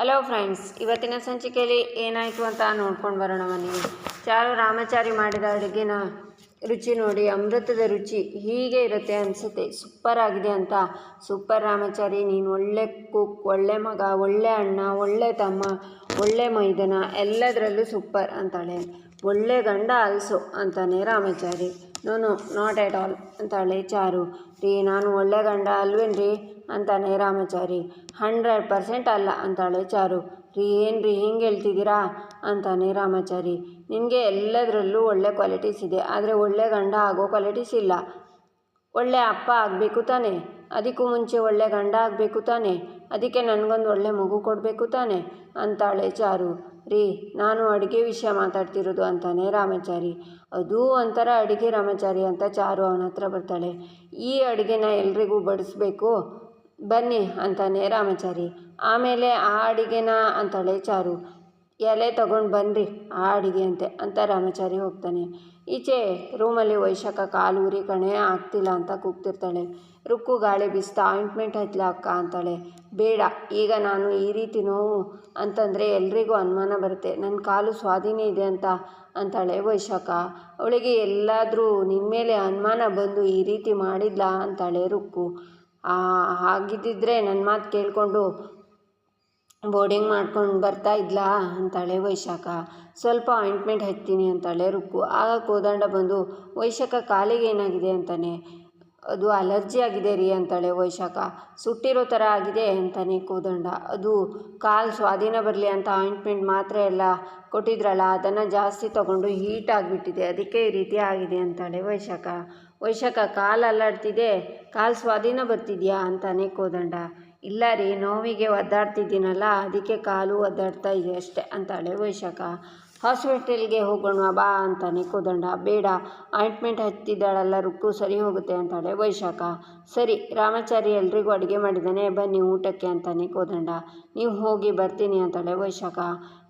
Hello friends ಇವತ್ತಿನ ಸಂಚಿಕೆಯಲ್ಲಿ ಏನಾಯಿತು ಅಂತ ನೋಡ್ಕೊಂಡು ಬರೋಣ ಬನ್ನಿ. ಚಾರು ರಾಮಚಾರಿ ಮಾಡಿದ ಅಡುಗೆನ ರುಚಿ ನೋಡಿ, ಅಮೃತದ ರುಚಿ ಹೀಗೆ ಇರುತ್ತೆ ಅನಿಸುತ್ತೆ. ಸೂಪರ್ ಆಗಿದೆ ಅಂತ. ಸೂಪರ್ ರಾಮಚಾರಿ, ನೀನು ಒಳ್ಳೆ ಕುಕ್ ಒಳ್ಳೆ ಮಗ, ಒಳ್ಳೆ ಅಣ್ಣ, ಒಳ್ಳೆ ತಮ್ಮ, ಒಳ್ಳೆ ಮೈದನ, ಎಲ್ಲದರಲ್ಲೂ ಸೂಪರ್ ಅಂತಾಳೆ. ಒಳ್ಳೆ ಗಂಡ ಅಲ್ಸು ಅಂತಾನೆ ರಾಮಚಾರಿ. ನೋನು ನಾಟ್ ಎಟ್ ಆಲ್ ಅಂತಾಳೆ ಚಾರು. ರೀ, ನಾನು ಒಳ್ಳೆ ಗಂಡ ಅಲ್ವೇನ್ರಿ? ಅಂತಾನೆ ರಾಮಾಚಾರಿ. ಹಂಡ್ರೆಡ್ ಪರ್ಸೆಂಟ್ ಅಲ್ಲ, ಅಂತಾಳೆ ಚಾರು. ರೀ ಏನು ರೀ ಹಿಂಗೆ ಹೇಳ್ತಿದ್ದೀರಾ? ಅಂತಾನೆ ರಾಮಾಚಾರಿ. ನಿನಗೆ ಎಲ್ಲದರಲ್ಲೂ ಒಳ್ಳೆ ಕ್ವಾಲಿಟೀಸ್ ಇದೆ, ಆದರೆ ಒಳ್ಳೆ ಗಂಡ ಆಗೋ ಕ್ವಾಲಿಟೀಸ್ ಇಲ್ಲ. ಒಳ್ಳೆ ಅಪ್ಪ ಆಗಬೇಕು ತಾನೆ. ಅದಕ್ಕೂ ಮುಂಚೆ ಒಳ್ಳೆ ಗಂಡ ಆಗಬೇಕು ತಾನೆ. ಅದಕ್ಕೆ ನನಗೊಂದು ಒಳ್ಳೆ ಮಗು ಕೊಡಬೇಕು ತಾನೆ, ಅಂತಾಳೆ ಚಾರು. ರೀ, ನಾನು ಅಡುಗೆ ವಿಷಯ ಮಾತಾಡ್ತಿರೋದು ಅಂತಾನೆ ರಾಮಾಚಾರಿ. ಅದು ಒಂಥರ ಅಡುಗೆ ರಾಮಾಚಾರಿ ಅಂತ ಚಾರು ಅವನ ಹತ್ರ ಬರ್ತಾಳೆ. ಈ ಅಡುಗೆನ ಎಲ್ರಿಗೂ ಬಡಿಸ್ಬೇಕು, ಬನ್ನಿ ಅಂತಾನೆ ರಾಮಾಚಾರಿ. ಆಮೇಲೆ ಆ ಅಡುಗೆನ ಅಂತಾಳೆ ಚಾರು. ಎಲೆ ತಗೊಂಡು ಬನ್ನಿರಿ ಆ ಅಡಿಗೆ ಅಂತೆ ಅಂತ ರಾಮಾಚಾರಿ ಹೋಗ್ತಾನೆ. ಈಚೆ ರೂಮಲ್ಲಿ ವೈಶಾಖ ಕಾಲು ಉರಿ ಕಣೆ ಆಗ್ತಿಲ್ಲ ಅಂತ ಕೂಗ್ತಿರ್ತಾಳೆ. ರುಕ್ಕು ಗಾಳಿ ಬೀಸ್ತಾ ಆಯಿಂಟ್ಮೆಂಟ್ ಹಚ್ಚಲ ಅಕ್ಕ ಅಂತಾಳೆ. ಬೇಡ, ಈಗ ನಾನು ಈ ರೀತಿ ನೋವು ಅಂತಂದರೆ ಎಲ್ರಿಗೂ ಅನುಮಾನ ಬರುತ್ತೆ. ನನ್ನ ಕಾಲು ಸ್ವಾಧೀನ ಇದೆ ಅಂತ ಅಂತಾಳೆ ವೈಶಾಖ. ಅವಳಿಗೆ ಎಲ್ಲಾದರೂ ನಿನ್ನ ಮೇಲೆ ಅನುಮಾನ ಬಂದು ಈ ರೀತಿ ಮಾಡಿದ್ಲಾ? ಅಂತಾಳೆ ರುಕ್ಕು. ಹಾಗಿದ್ದಿದ್ರೆ ನನ್ನ ಮಾತು ಕೇಳಿಕೊಂಡು ಬೋರ್ಡಿಂಗ್ ಮಾಡ್ಕೊಂಡು ಬರ್ತಾ ಇದ್ಲಾ? ಅಂತಾಳೆ ವೈಶಾಖ. ಸ್ವಲ್ಪ ಆಯಿಂಟ್ಮೆಂಟ್ ಹಚ್ತೀನಿ ಅಂತಾಳೆ ರುಕ್ಕು. ಆಗ ಕೋದಂಡ ಬಂದು, ವೈಶಾಖ ಕಾಲಿಗೆ ಏನಾಗಿದೆ ಅಂತಾನೆ. ಅದು ಅಲರ್ಜಿ ಆಗಿದೆ ರೀ ಅಂತಾಳೆ ವೈಶಾಖ. ಸುಟ್ಟಿರೋ ಥರ ಆಗಿದೆ ಅಂತಾನೆ ಕೋದಂಡ. ಅದು ಕಾಲು ಸ್ವಾಧೀನ ಬರಲಿ ಅಂತ ಆಯಿಂಟ್ಮೆಂಟ್ ಮಾತ್ರ ಎಲ್ಲ ಕೊಟ್ಟಿದ್ರಲ್ಲ, ಅದನ್ನು ಜಾಸ್ತಿ ತಗೊಂಡು ಹೀಟ್ ಆಗಿಬಿಟ್ಟಿದೆ. ಅದಕ್ಕೆ ಈ ರೀತಿ ಆಗಿದೆ ಅಂತಾಳೆ ವೈಶಾಖ. ವೈಶಾಖ ಕಾಲು ಅಲ್ಲಾಡ್ತಿದೆ. ಕಾಲು ಸ್ವಾಧೀನ ಬರ್ತಿದೆಯಾ? ಅಂತಾನೆ ಕೋದಂಡ. ಇಲ್ಲ ರೀ ನೋವಿಗೆ ಒದ್ದಾಡ್ತಿದ್ದೀನಲ್ಲ ಅದಕ್ಕೆ ಕಾಲು ಒದ್ದಾಡ್ತಾ ಇದೆ ಅಷ್ಟೇ ಅಂತಾಳೆ ವೈಶಾಖ. ಹಾಸ್ಪಿಟಲ್ಗೆ ಹೋಗೋಣ, ಬಾ ಅಂತಾನೆ. ಕೋದಂಡ, ಬೇಡ ಆಯಿಂಟ್ಮೆಂಟ್ ಹತ್ತಿದ್ದಾಳಲ್ಲ ರುಕ್ಕು ಸರಿ ಹೋಗುತ್ತೆ ಅಂತಾಳೆ. ವೈಶಾಖ, ಸರಿ, ರಾಮಾಚಾರಿ ಎಲ್ರಿಗೂ ಅಡುಗೆ ಮಾಡಿದ್ದಾನೆ, ಬನ್ನಿ ಊಟಕ್ಕೆ ಅಂತಾನೆ ಕೋದಂಡ. ನೀವು ಹೋಗಿ ಬರ್ತೀನಿ ಅಂತಾಳೆ ವೈಶಾಖ.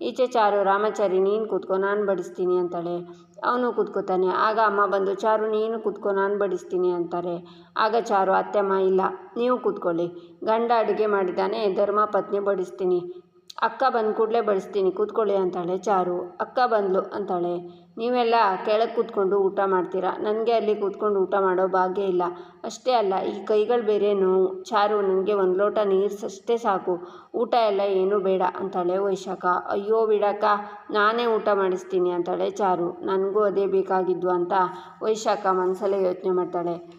ಈಚೆ ಚಾರು, ರಾಮಾಚಾರಿ, ನೀನು ಕೂತ್ಕೊ, ನಾನು ಬಡಿಸ್ತೀನಿ ಅಂತಾಳೆ. ಅವನು ಕೂತ್ಕೋತಾನೆ. ಆಗ ಅಮ್ಮ ಬಂದು, ಚಾರು, ನೀನು ಕೂತ್ಕೊ, ನಾನು ಬಡಿಸ್ತೀನಿ ಅಂತಾರೆ. ಆಗ ಚಾರು, ಅತ್ತೆಮ್ಮ, ಇಲ್ಲ, ನೀವು ಕೂತ್ಕೊಳ್ಳಿ. ಗಂಡ ಅಡುಗೆ ಮಾಡಿದ್ದಾನೆ, ಧರ್ಮ, ಪತ್ನಿ ಬಡಿಸ್ತೀನಿ. ಅಕ್ಕ ಬಂದ ಕೂಡಲೇ ಬಡಿಸ್ತೀನಿ ಕೂತ್ಕೊಳ್ಳಿ ಅಂತಾಳೆ. ಚಾರು, ಅಕ್ಕ ಬಂದಳು ಅಂತಾಳೆ. ನೀವೆಲ್ಲ ಕೆಳಗೆ ಕೂತ್ಕೊಂಡು ಊಟ ಮಾಡ್ತೀರಾ? ನನಗೆ ಅಲ್ಲಿ ಕೂತ್ಕೊಂಡು ಊಟ ಮಾಡೋ ಭಾಗ್ಯ ಇಲ್ಲ. ಅಷ್ಟೇ ಅಲ್ಲ, ಈ ಕೈಗಳು ಬೇರೆ ನೋವು ಚಾರು ನನಗೆ ಒಂದು ಲೋಟ ನೀರು ಅಷ್ಟೇ ಸಾಕು. ಊಟ ಎಲ್ಲ ಏನೂ ಬೇಡ ಅಂತಾಳೆ ವೈಶಾಖ. ಅಯ್ಯೋ ಬಿಡಕ್ಕ, ನಾನೇ ಊಟ ಮಾಡಿಸ್ತೀನಿ ಅಂತಾಳೆ ಚಾರು. ನನಗೂ ಅದೇ ಬೇಕಾಗಿದ್ದು ಅಂತ ವೈಶಾಖ ಮನಸ್ಸಲ್ಲೇ ಯೋಚನೆ ಮಾಡ್ತಾಳೆ.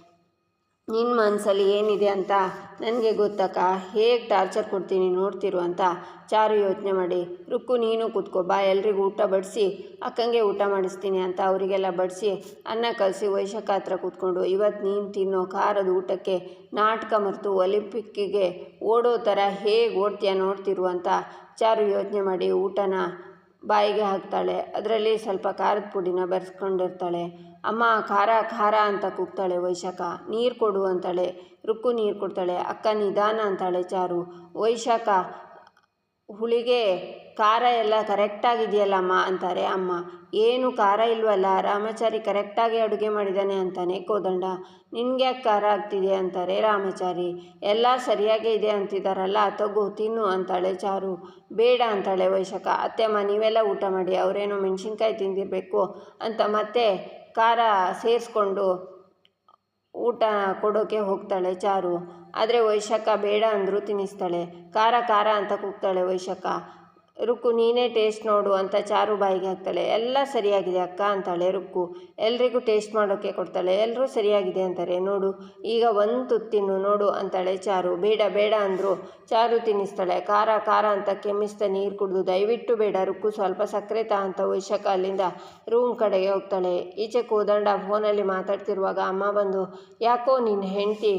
ನಿನ್ನ ಮನಸ್ಸಲ್ಲಿ ಏನಿದೆ ಅಂತ ನನಗೆ ಗೊತ್ತಕ್ಕ? ಹೇಗೆ ಟಾರ್ಚರ್ ಕೊಡ್ತೀನಿ ನೋಡ್ತಿರು ಅಂತ ಚಾರು ಯೋಚನೆ ಮಾಡಿ. ರುಕ್ಕು, ನೀನು ಕೂತ್ಕೋ. ಬಾ, ಎಲ್ರಿಗೂ ಊಟ ಬಡಿಸಿ, ಅಕ್ಕಂಗೆ ಊಟ ಮಾಡಿಸ್ತೀನಿ ಅಂತ ಅವರಿಗೆಲ್ಲ ಬಡಿಸಿ, ಅನ್ನ ಕಲಸಿ ವೈಶಾಖ ಹತ್ರ ಕೂತ್ಕೊಂಡು ಇವತ್ತು ನೀನು ತಿನ್ನೋ ಖಾರದ ಊಟಕ್ಕೆ ನಾಟಕ ಮರೆತು ಒಲಿಂಪಿಕ್ಕಿಗೆ ಓಡೋ ಥರ ಹೇಗೆ ಓಡ್ತೀಯ ನೋಡ್ತಿರು ಅಂತ ಚಾರು ಯೋಚನೆ ಮಾಡಿ ಊಟನ ಬಾಯಿಗೆ ಹಾಕ್ತಾಳೆ. ಅದರಲ್ಲಿ ಸ್ವಲ್ಪ ಖಾರದ ಪುಡಿನ ಬೆರೆಸ್ಕೊಂಡಿರ್ತಾಳೆ. ಅಮ್ಮ, ಖಾರ ಖಾರ ಅಂತ ಕೂಗ್ತಾಳೆ ವೈಶಾಖ. ನೀರು ಕೊಡು ಅಂತಾಳೆ. ರುಕ್ಕು ನೀರು ಕೊಡ್ತಾಳೆ. ಅಕ್ಕ, ನಿಧಾನ ಅಂತಾಳೆ ಚಾರು. ವೈಶಾಖ ಹುಳಿಗೆ ಖಾರ ಎಲ್ಲ ಕರೆಕ್ಟಾಗಿದೆಯಲ್ಲಮ್ಮ ಅಂತಾರೆ. ಅಮ್ಮ, ಏನು ಖಾರ ಇಲ್ವಲ್ಲ? ರಾಮಾಚಾರಿ ಕರೆಕ್ಟಾಗಿ ಅಡುಗೆ ಮಾಡಿದ್ದಾನೆ ಅಂತಾನೆ ಕೋದಂಡ. ನಿನ್ಗೆ ಯಾಕೆ ಖಾರ ಆಗ್ತಿದೆ ಅಂತಾರೆ ರಾಮಾಚಾರಿ. ಎಲ್ಲ ಸರಿಯಾಗೇ ಇದೆ ಅಂತಿದ್ದಾರಲ್ಲ ತಗೋ, ತಿನ್ನು ಅಂತಾಳೆ ಚಾರು. ಬೇಡ ಅಂತಾಳೆ ವೈಶಾಖ. ಅತ್ತೆಮ್ಮ, ನೀವೆಲ್ಲ ಊಟ ಮಾಡಿ, ಅವರೇನು ಮೆಣಸಿನ್ಕಾಯಿ ತಿಂದಿರಬೇಕು ಅಂತ ಮತ್ತೆ ಖಾರ ಸೇರಿಸ್ಕೊಂಡು ಊಟ ಕೊಡೋಕ್ಕೆ ಹೋಗ್ತಾಳೆ ಚಾರು. ಆದರೆ ವೈಶಾಖ ಬೇಡ ಅಂದರೂ ತಿನ್ನಿಸ್ತಾಳೆ. ಖಾರ ಖಾರ ಅಂತ ಕೂಗ್ತಾಳೆ ವೈಶಾಖ. ರುಕ್ಕು, ನೀನೇ ಟೇಸ್ಟ್ ನೋಡು ಅಂತ ಚಾರು ಬಾಯಿಗೆ ಹಾಕ್ತಾಳೆ. ಎಲ್ಲ ಸರಿಯಾಗಿದೆ ಅಕ್ಕ ಅಂತಾಳೆ ರುಕ್ಕು. ಎಲ್ರಿಗೂ ಟೇಸ್ಟ್ ಮಾಡೋಕ್ಕೆ ಕೊಡ್ತಾಳೆ. ಎಲ್ಲರೂ ಸರಿಯಾಗಿದೆ ಅಂತಾರೆ. ನೋಡು, ಈಗ ಒಂದು ತುತ್ತಿನ್ನು ನೋಡು ಅಂತಾಳೆ ಚಾರು. ಬೇಡ ಬೇಡ ಅಂದರು. ಚಾರು ತಿನ್ನಿಸ್ತಾಳೆ. ಖಾರ ಖಾರ ಅಂತ ಕೆಮ್ಮಿಸ್ತಾ ನೀರು ಕುಡಿದು, ದಯವಿಟ್ಟು ಬೇಡ ರುಕ್ಕು, ಸ್ವಲ್ಪ ಸಕ್ಕರೆ ತಾ ಅಂತ ವೈಶಾಖ ಅಲ್ಲಿಂದ ರೂಮ್ ಕಡೆಗೆ ಹೋಗ್ತಾಳೆ. ಈಚೆ ಕೂದಂಡ ಫೋನಲ್ಲಿ ಮಾತಾಡ್ತಿರುವಾಗ ಅಮ್ಮ ಬಂದು, ಯಾಕೋ ನಿನ್ನ ಹೆಂಡತಿ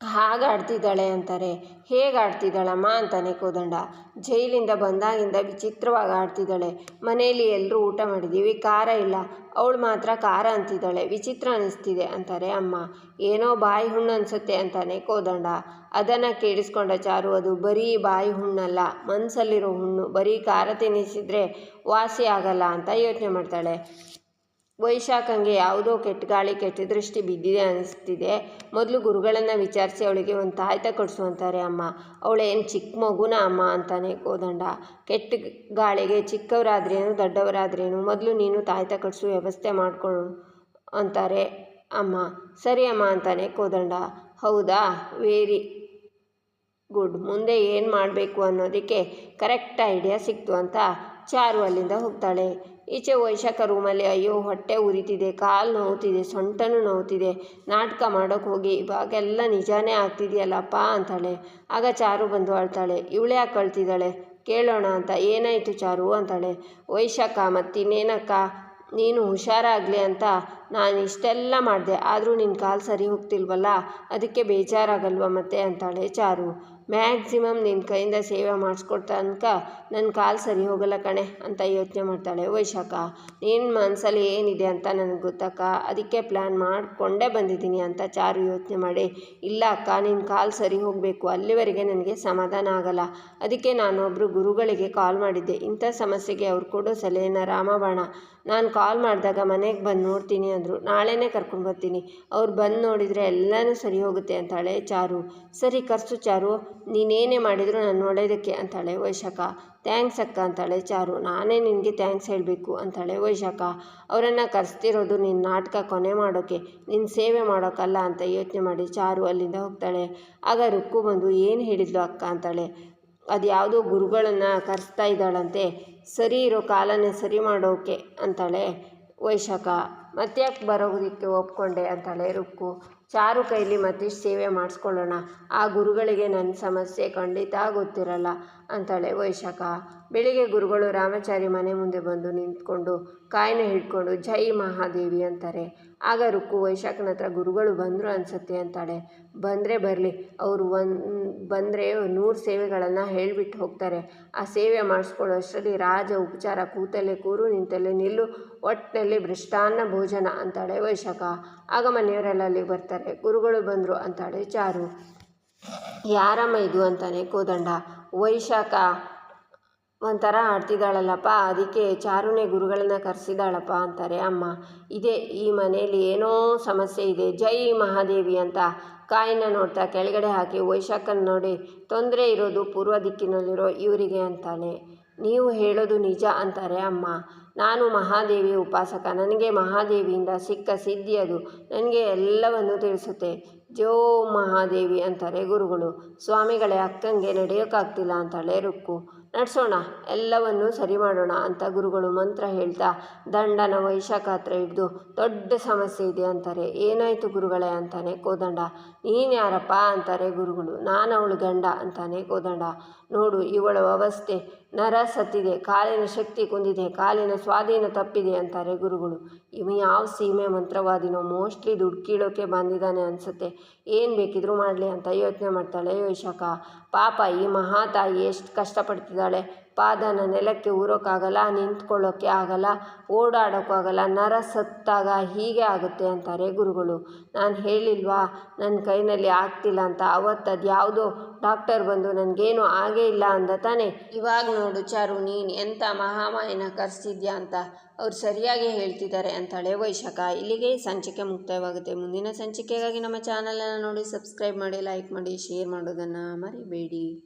ಹಾಗೆ ಆಡ್ತಿದ್ದಾಳೆ ಅಂತಾರೆ. ಹೇಗೆ ಆಡ್ತಿದ್ದಾಳಮ್ಮ ಅಂತಾನೆ ಕೋದಂಡ. ಜೈಲಿಂದ ಬಂದಾಗಿಂದ ವಿಚಿತ್ರವಾಗಿ ಆಡ್ತಿದ್ದಾಳೆ. ಮನೆಯಲ್ಲಿ ಎಲ್ಲರೂ ಊಟ ಮಾಡಿದ್ದೀವಿ, ಖಾರ ಇಲ್ಲ. ಅವಳು ಮಾತ್ರ ಖಾರ ಅಂತಿದ್ದಾಳೆ. ವಿಚಿತ್ರ ಅನ್ನಿಸ್ತಿದೆ ಅಂತಾರೆ ಅಮ್ಮ. ಏನೋ ಬಾಯಿ ಹುಣ್ಣು ಅನಿಸುತ್ತೆ ಅಂತಾನೆ ಕೋದಂಡ. ಅದನ್ನು ಕೇಳಿಸ್ಕೊಂಡ ಚಾರು ಅದು ಬರೀ ಬಾಯಿ ಹುಣ್ಣಲ್ಲ ಮನಸ್ಸಲ್ಲಿರೋ ಹುಣ್ಣು. ಬರೀ ಖಾರ ತಿನ್ನಿಸಿದರೆ ವಾಸಿ ಆಗಲ್ಲ ಅಂತ ಯೋಚನೆ ಮಾಡ್ತಾಳೆ. ವೈಶಾಖಂಗೆ ಯಾವುದೋ ಕೆಟ್ಟ ಗಾಳಿ ಕೆಟ್ಟ ದೃಷ್ಟಿ ಬಿದ್ದಿದೆ ಅನಿಸ್ತಿದೆ. ಮೊದಲು ಗುರುಗಳನ್ನು ವಿಚಾರಿಸಿ ಅವಳಿಗೆ ಒಂದು ತಾಯ್ತ ಕೊಡಿಸು ಅಂತಾರೆ, ಅಮ್ಮ, ಅವಳೇನು ಚಿಕ್ಕ ಮಗುನ, ಅಮ್ಮ? ಅಂತಾನೆ ಕೋದಂಡ. ಕೆಟ್ಟ ಗಾಳಿಗೆ ಚಿಕ್ಕವರಾದ್ರೇನು, ದೊಡ್ಡವರಾದ್ರೇನು? ಮೊದಲು ನೀನು ತಾಯ್ತ ಕಟ್ಸು ವ್ಯವಸ್ಥೆ ಮಾಡ್ಕೊ ಅಂತಾರೆ ಅಮ್ಮ. ಸರಿ ಅಮ್ಮ, ಅಂತಾನೆ ಕೋದಂಡ. ಹೌದಾ? Very good. ಮುಂದೆ ಏನು ಮಾಡಬೇಕು ಅನ್ನೋದಕ್ಕೆ ಕರೆಕ್ಟ್ ಐಡಿಯಾ ಸಿಕ್ತು ಅಂತ ಚಾರು ಅಲ್ಲಿಂದ ಹೋಗ್ತಾಳೆ. ಈಚೆ ವೈಶಾಖ ರೂಮಲ್ಲಿ ಅಯ್ಯೋ, ಹೊಟ್ಟೆ ಉರಿತಿದೆ, ಕಾಲು ನೋವುತ್ತಿದೆ ಸೊಂಟನೂ ನೋವುತ್ತಿದೆ ನಾಟಕ ಮಾಡೋಕೆ ಹೋಗಿ, ಇವಾಗೆಲ್ಲ ನಿಜಾನೇ ಆಗ್ತಿದೆಯಲ್ಲಪ್ಪ ಅಂತಾಳೆ. ಆಗ ಚಾರು ಬಂದು ಅಳ್ತಾಳೆ. ಇವಳೇ ಯಾಕೆ ಅಳ್ತಿದ್ದಾಳೆ ಕೇಳೋಣ ಅಂತ. ಏನಾಯಿತು ಚಾರು ಅಂತಾಳೆ. ವೈಶಾಖ, ಮತ್ತಿನ್ನೇನಕ್ಕ? ನೀನು ಹುಷಾರಾಗಲಿ ಅಂತ ನಾನು ಇಷ್ಟೆಲ್ಲ ಮಾಡಿದೆ. ಆದರೂ ನಿನ್ನ ಕಾಲು ಸರಿ ಹೋಗ್ತಿಲ್ವಲ್ಲ? ಅದಕ್ಕೆ ಬೇಜಾರಾಗಲ್ವ ಮತ್ತೆ? ಅಂತಾಳೆ ಚಾರು. ಮ್ಯಾಕ್ಸಿಮಮ್ ನಿನ್ನ ಕೈಯಿಂದ ಸೇವೆ ಮಾಡಿಸ್ಕೊಡ್ತಾ ತನಕ ನನ್ನ ಕಾಲು ಸರಿ ಹೋಗಲ್ಲ ಕಣೆ ಅಂತ ಯೋಚನೆ ಮಾಡ್ತಾಳೆ ವೈಶಾಖ. ನಿನ್ನ ಮನಸ್ಸಲ್ಲಿ ಏನಿದೆ ಅಂತ ನನಗೆ ಗೊತ್ತಕ್ಕ? ಅದಕ್ಕೆ ಪ್ಲ್ಯಾನ್ ಮಾಡಿಕೊಂಡೇ ಬಂದಿದ್ದೀನಿ ಅಂತ ಚಾರು ಯೋಚನೆ ಮಾಡಿ. ಇಲ್ಲ ಅಕ್ಕ ನಿನ್ನ ಕಾಲು ಸರಿ ಹೋಗಬೇಕು. ಅಲ್ಲಿವರೆಗೆ ನನಗೆ ಸಮಾಧಾನ ಆಗಲ್ಲ. ಅದಕ್ಕೆ ನಾನೊಬ್ಬರು ಗುರುಗಳಿಗೆ ಕಾಲ್ ಮಾಡಿದ್ದೆ. ಇಂಥ ಸಮಸ್ಯೆಗೆ ಅವ್ರು ಕೊಡೋ ಸಲಹೆನ ರಾಮಬಾಣ. ನಾನು ಕಾಲ್ ಮಾಡಿದಾಗ ಮನೆಗೆ ಬಂದು ನೋಡ್ತೀನಿ ಅಂದರು. ನಾಳೆನೇ ಕರ್ಕೊಂಡು ಬರ್ತೀನಿ. ಅವ್ರು ಬಂದು ನೋಡಿದರೆ ಎಲ್ಲನೂ ಸರಿ ಹೋಗುತ್ತೆ ಅಂತಾಳೆ ಚಾರು. ಸರಿ ಕರ್ಸು ಚಾರು. ನೀನೇನೇ ಮಾಡಿದರೂ ನಾನು ಒಳ್ಳೆಯದಕ್ಕೆ ಅಂತಾಳೆ ವೈಶಾಖ. ಥ್ಯಾಂಕ್ಸ್ ಅಕ್ಕ ಅಂತಾಳೆ ಚಾರು. ನಾನೇ ನಿನಗೆ ಥ್ಯಾಂಕ್ಸ್ ಹೇಳಬೇಕು ಅಂತಾಳೆ ವೈಶಾಖ. ಅವರನ್ನು ಕರೆಸ್ತಿರೋದು ನಿನ್ನ ನಾಟಕ ಕೊನೆ ಮಾಡೋಕ್ಕೆ ನಿನ್ನ ಸೇವೆ ಮಾಡೋಕ್ಕಲ್ಲ ಅಂತ ಯೋಚನೆ ಮಾಡಿ ಚಾರು ಅಲ್ಲಿಂದ ಹೋಗ್ತಾಳೆ. ಆಗ ರುಕ್ಕು ಬಂದು ಏನು ಹೇಳಿದ್ಲು ಅಕ್ಕ ಅಂತಾಳೆ. ಅದು ಯಾವುದೋ ಗುರುಗಳನ್ನು ಕರೆಸ್ತಾ ಇದ್ದಾಳಂತೆ. ಸರಿ ಇರೋ ಕಾಲನೇ ಸರಿ ಮಾಡೋಕೆ ಅಂತಾಳೆ ವೈಶಾಖ. ಮತ್ತ್ಯಾಕೆ ಬರೋದಕ್ಕೆ ಒಪ್ಕೊಂಡೆ ಅಂತಾಳೆ ರುಕ್ಕು. ಚಾರು ಕೈಲಿ ಮತ್ತಿಷ್ಟು ಸೇವೆ ಮಾಡಿಸ್ಕೊಳ್ಳೋಣ. ಆ ಗುರುಗಳಿಗೆ ನನ್ನ ಸಮಸ್ಯೆ ಖಂಡಿತ ಗೊತ್ತಿರಲ್ಲ ಅಂತಾಳೆ ವೈಶಾಖ. ಬೆಳಿಗ್ಗೆ ಗುರುಗಳು ರಾಮಾಚಾರಿ ಮನೆ ಮುಂದೆ ಬಂದು ನಿಂತ್ಕೊಂಡು ಕಾಯಿನ ಹಿಡ್ಕೊಂಡು ಜೈ ಮಹಾದೇವಿ ಅಂತಾರೆ. ಆಗ ರುಕ್ಕು ವೈಶಾಖನ ಹತ್ರ ಗುರುಗಳು ಬಂದರು ಅನಿಸುತ್ತೆ ಅಂತಾಳೆ. ಬಂದರೆ ಬರಲಿ, ಅವರು ಒಂದು, ಬಂದರೆ ನೂರು ಸೇವೆಗಳನ್ನು ಹೇಳಿಬಿಟ್ಟು ಹೋಗ್ತಾರೆ. ಆ ಸೇವೆ ಮಾಡಿಸ್ಕೊಳ್ಳೋ ಅಷ್ಟರಲ್ಲಿ ರಾಜ ಉಪಚಾರ ಕೂತಲ್ಲೇ ಕೂರು ನಿಂತಲ್ಲೇ ನಿಲ್ಲು ಒಟ್ಟಿನಲ್ಲಿ ಭ್ರಷ್ಟಾನ್ನ ಭೋಜನ ಅಂತಾಳೆ ವೈಶಾಖ. ಆಗ ಮನೆಯವರೆಲ್ಲ ಅಲ್ಲಿಗೆ ಬರ್ತಾರೆ. ಗುರುಗಳು ಬಂದರು ಅಂತಾಳೆ ಚಾರು. ಯಾರಮ್ಮ ಇದು ಅಂತಾನೆ ಕೋದಂಡ. ವೈಶಾಖ ಒಂಥರ ಆಡ್ತಿದ್ದಾಳಲ್ಲಪ್ಪ, ಅದಕ್ಕೆ ಚಾರುನೇ ಗುರುಗಳನ್ನ ಕರೆಸಿದಾಳಪ್ಪ ಅಂತಾರೆ. ಅಮ್ಮ, ಇದೆ ಈ ಮನೆಯಲ್ಲಿ ಏನೋ ಸಮಸ್ಯೆ ಇದೆ, ಜೈ ಮಹಾದೇವಿ ಅಂತ ಕಾಯಿನ ನೋಡ್ತಾ ಕೆಳಗಡೆ ಹಾಕಿ ವೈಶಾಖನ ನೋಡಿ, ತೊಂದರೆ ಇರೋದು ಪೂರ್ವ ದಿಕ್ಕಿನಲ್ಲಿರೋ ಇವರಿಗೆ ಅಂತಾನೆ. ನೀವು ಹೇಳೋದು ನಿಜ ಅಂತಾರೆ ಅಮ್ಮ. ನಾನು ಮಹಾದೇವಿ ಉಪಾಸಕ, ನನಗೆ ಮಹಾದೇವಿಯಿಂದ ಸಿಕ್ಕ ಸಿದ್ಧಿ ಅದು, ನನಗೆ ಎಲ್ಲವನ್ನು ತಿಳಿಸುತ್ತೆ. ಜೋ ಮಹಾದೇವಿ ಅಂತಾರೆ ಗುರುಗಳು. ಸ್ವಾಮಿಗಳೇ, ಅಕ್ಕಂಗೆ ನಡೆಯೋಕ್ಕಾಗ್ತಿಲ್ಲ ಅಂತಾಳೆ ರುಕ್ಕು. ನಡ್ಸೋಣ, ಎಲ್ಲವನ್ನು ಸರಿ ಮಾಡೋಣ ಅಂತ ಗುರುಗಳು ಮಂತ್ರ ಹೇಳ್ತಾ ದಂಡನ ವೈಶಾಖ ಹತ್ರ ಹಿಡಿದು ದೊಡ್ಡ ಸಮಸ್ಯೆ ಇದೆ ಅಂತಾರೆ. ಏನಾಯಿತು ಗುರುಗಳೇ ಅಂತಾನೆ ಕೋದಂಡ. ನೀನು ಯಾರಪ್ಪ ಅಂತಾರೆ ಗುರುಗಳು. ನಾನು ಅವಳು ಗಂಡ ಅಂತಾನೆ ಕೋದಂಡ. ನೋಡು, ಇವಳ ಅವಸ್ಥೆ ನರ ಸತ್ತಿದೆ, ಕಾಲಿನ ಶಕ್ತಿ ಕುಂದಿದೆ, ಕಾಲಿನ ಸ್ವಾಧೀನ ತಪ್ಪಿದೆ ಅಂತಾರೆ ಗುರುಗಳು. ಇವ ಯಾವ ಸೀಮೆ ಮಂತ್ರವಾದಿನೋ, ಮೋಸ್ಟ್ಲಿ ದುಡ್ಡು ಕೀಳೋಕೆ ಬಂದಿದ್ದಾನೆ ಅನಿಸುತ್ತೆ. ಏನು ಬೇಕಿದ್ರು ಮಾಡಲಿ ಅಂತ ಯೋಚನೆ ಮಾಡ್ತಾಳೆ ವೈಶಾಖ. ಪಾಪ ಈ ಮಹಾತಾಯಿ ಎಷ್ಟು ಕಷ್ಟಪಡ್ತಿದ್ದಾಳೆ. ಪಾದನ ನೆಲಕ್ಕೆ ಊರೋಕ್ಕಾಗಲ್ಲ ನಿಂತ್ಕೊಳ್ಳೋಕ್ಕೆ ಆಗಲ್ಲ ಓಡಾಡೋಕ್ಕಾಗಲ್ಲ ನರ ಸತ್ತಾಗ ಹೀಗೆ ಆಗುತ್ತೆ ಅಂತಾರೆ ಗುರುಗಳು. ನಾನು ಹೇಳಿಲ್ವಾ? ನನ್ನ ಕೈನಲ್ಲಿ ಆಗ್ತಿಲ್ಲ ಅಂತ. ಅವತ್ತು ಅದು ಯಾವುದೋ ಡಾಕ್ಟರ್ ಬಂದು ನನಗೇನು ಆಗೇ ಇಲ್ಲ ಅಂದ ತಾನೆ. ಇವಾಗ ನೋಡು ಚಾರು, ನೀನು ಎಂಥ ಮಹಾಮಾಯನ ಕರೆಸಿದ್ಯಾ ಅಂತ. ಅವ್ರು ಸರಿಯಾಗಿ ಹೇಳ್ತಿದ್ದಾರೆ ಅಂತಾಳೆ ವೈಶಾಖ. ಇಲ್ಲಿಗೆ ಸಂಚಿಕೆ ಮುಕ್ತಾಯವಾಗುತ್ತೆ. ಮುಂದಿನ ಸಂಚಿಕೆಗಾಗಿ ನಮ್ಮ ಚಾನಲನ್ನು ನೋಡಿ, ಸಬ್ಸ್ಕ್ರೈಬ್ ಮಾಡಿ, ಲೈಕ್ ಮಾಡಿ, ಶೇರ್ ಮಾಡೋದನ್ನು ಮರಿಬೇಡಿ.